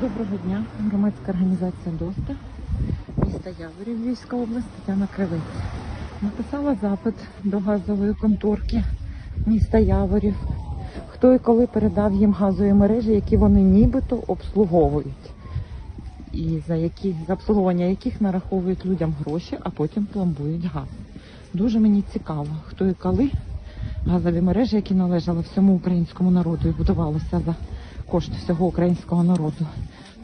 Доброго дня, громадська організація ДОСТА, міста Яворів, Львівська область, Тетяна Кривець. Написала запит до газової конторки міста Яворів. Хто і коли передав їм газові мережі, які вони нібито обслуговують, і за які за обслуговування яких нараховують людям гроші, а потім пломбують газ. Дуже мені цікаво, хто і коли газові мережі, які належали всьому українському народу і будувалися за кошти всього українського народу,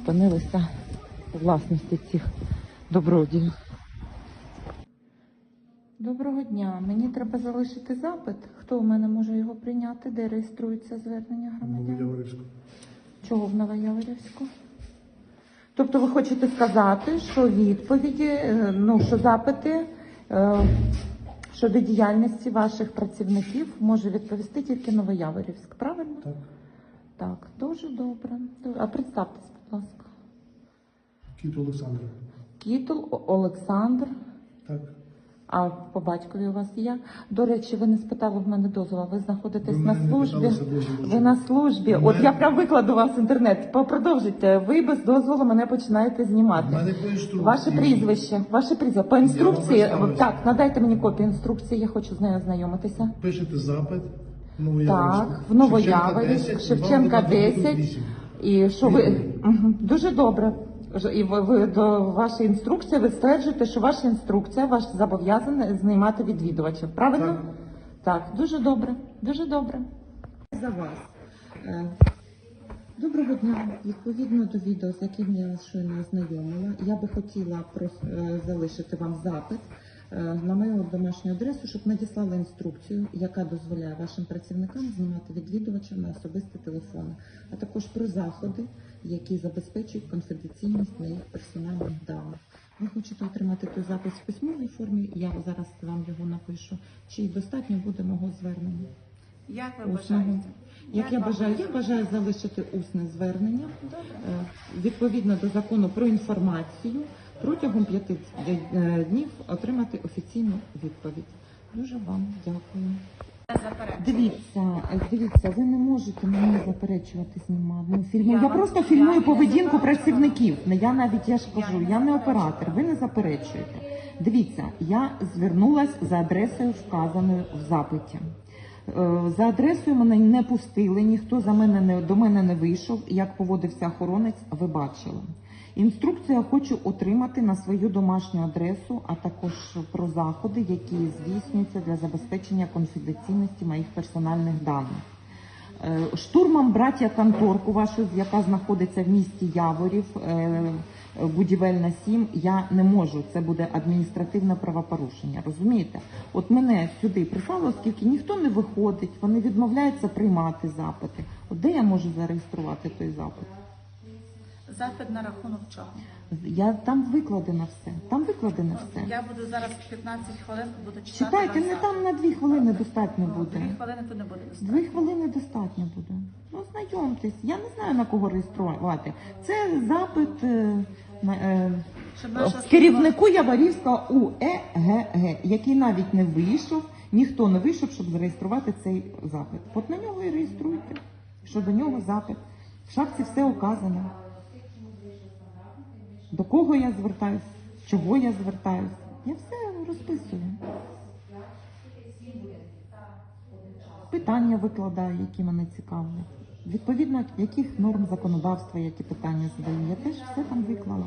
опинилися у власності цих добродіїв. Доброго дня. Мені треба залишити запит. Хто у мене може його прийняти? Де реєструється звернення громадян? Новояворівську. Чого в Новояворівську? Тобто ви хочете сказати, що відповіді, е, ну що запити е, щодо діяльності ваших працівників може відповісти тільки Новояворівськ, правильно? Так. Так, дуже добре. А представтесь, будь ласка. Кіт Олександр. Кітл Олександр. Так. А по батькові у вас є? До речі, ви не спитали в мене дозволу. Ви знаходитесь Ви на службі. Ви на службі. У От я прям викладу вас в інтернет. Продовжуйте. Ви без дозволу мене починаєте знімати. мене. Ваше прізвище, ваше прізвище. По інструкції, так, надайте мені копію інструкції, я хочу з нею ознайомитися. Пишете запит. Новояворівську. Так, в Новояворівськ, Шевченка 10. І що ви дуже добре. І ви, ви до вашої інструкції ви стверджуєте, що ваша інструкція ваш зобов'язаний знімати відвідувачів. Правильно? Так. Так, дуже добре, дуже добре. За вас. Е, Доброго дня. Відповідно до відео, з яким я щойно ознайомила, я би хотіла е, залишити вам запит е, на мою домашню адресу, щоб надіслали інструкцію, яка дозволяє вашим працівникам знімати відвідувача на особисті телефони, а також про заходи, які забезпечують конфіденційність моїх персональних даних. Ви хочете отримати той запис в письмовій формі? Я зараз вам його напишу. Чи достатньо буде мого звернення? Як ви бажаєте? Як я бажаю, я бажаю залишити усне звернення Добре. е, відповідно до закону про інформацію протягом п'яти е, днів отримати офіційну відповідь. Дуже вам дякую. Дивіться, дивіться, ви не можете мені заперечувати знімати. Ну, фільму. Я, Я вам- просто я фільмую не поведінку заперечую. працівників. Не я навіть я ж кажу, я не оператор. Ви не заперечуєте. Дивіться, я звернулась за адресою, вказаною в запиті. Е, За адресою мене не пустили, ніхто за мене не до мене не вийшов. Як поводився охоронець, ви бачили. Інструкцію я хочу отримати на свою домашню адресу, а також про заходи, які здійснюються для забезпечення конфіденційності моїх персональних даних. Е, Штурмом браття конторку вашу, яка знаходиться в місті Яворів, е, будівельна 7, я не можу. Це буде адміністративне правопорушення. Розумієте? От мене сюди прислали, оскільки ніхто не виходить, вони відмовляються приймати запити. От де я можу зареєструвати той запит? Запит на рахунок чого? Я там викладено все. Там викладено все. Я буду зараз 15 хвилин буду читати. Читайте, не там на дві хвилини достатньо Ну, буде. Дві хвилини то не буде достатньо. Дві хвилини достатньо буде. Ну, знайомтесь. Я не знаю на кого реєструвати. Це запит е, на, е, керівнику Яварівського УЕГГ, який навіть не вийшов, ніхто не вийшов, щоб зареєструвати цей запит. От на нього і реєструйте. Що до нього запит. В шапці все указано. До кого я звертаюсь, чого я звертаюсь. Я все розписую. питання викладаю, які мене цікавлять. Відповідно, яких норм законодавства, які питання задаю. Я теж все там виклала.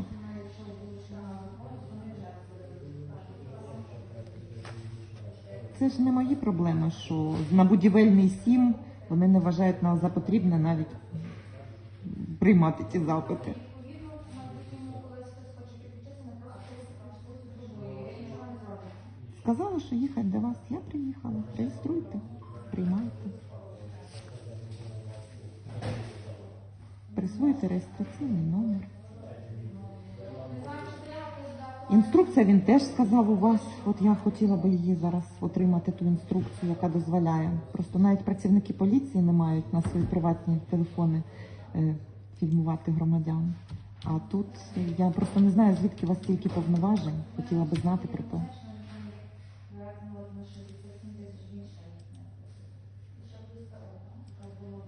Це ж не мої проблеми, що на будівельний сім вони не вважають нас за потрібне навіть приймати ці запити. Сказала, що їхати до вас. Я приїхала. Реєструйте, приймайте. Присвоїте реєстраційний номер. Інструкція він теж сказав у вас. От я хотіла би її зараз отримати ту інструкцію, яка дозволяє. Просто навіть працівники поліції не мають на свої приватні телефони е, фільмувати громадян. А тут я просто не знаю, звідки у вас стільки повноважень. Хотіла би знати про те. nasze zlecenie bez zmniejszenia. Wysiadły z albo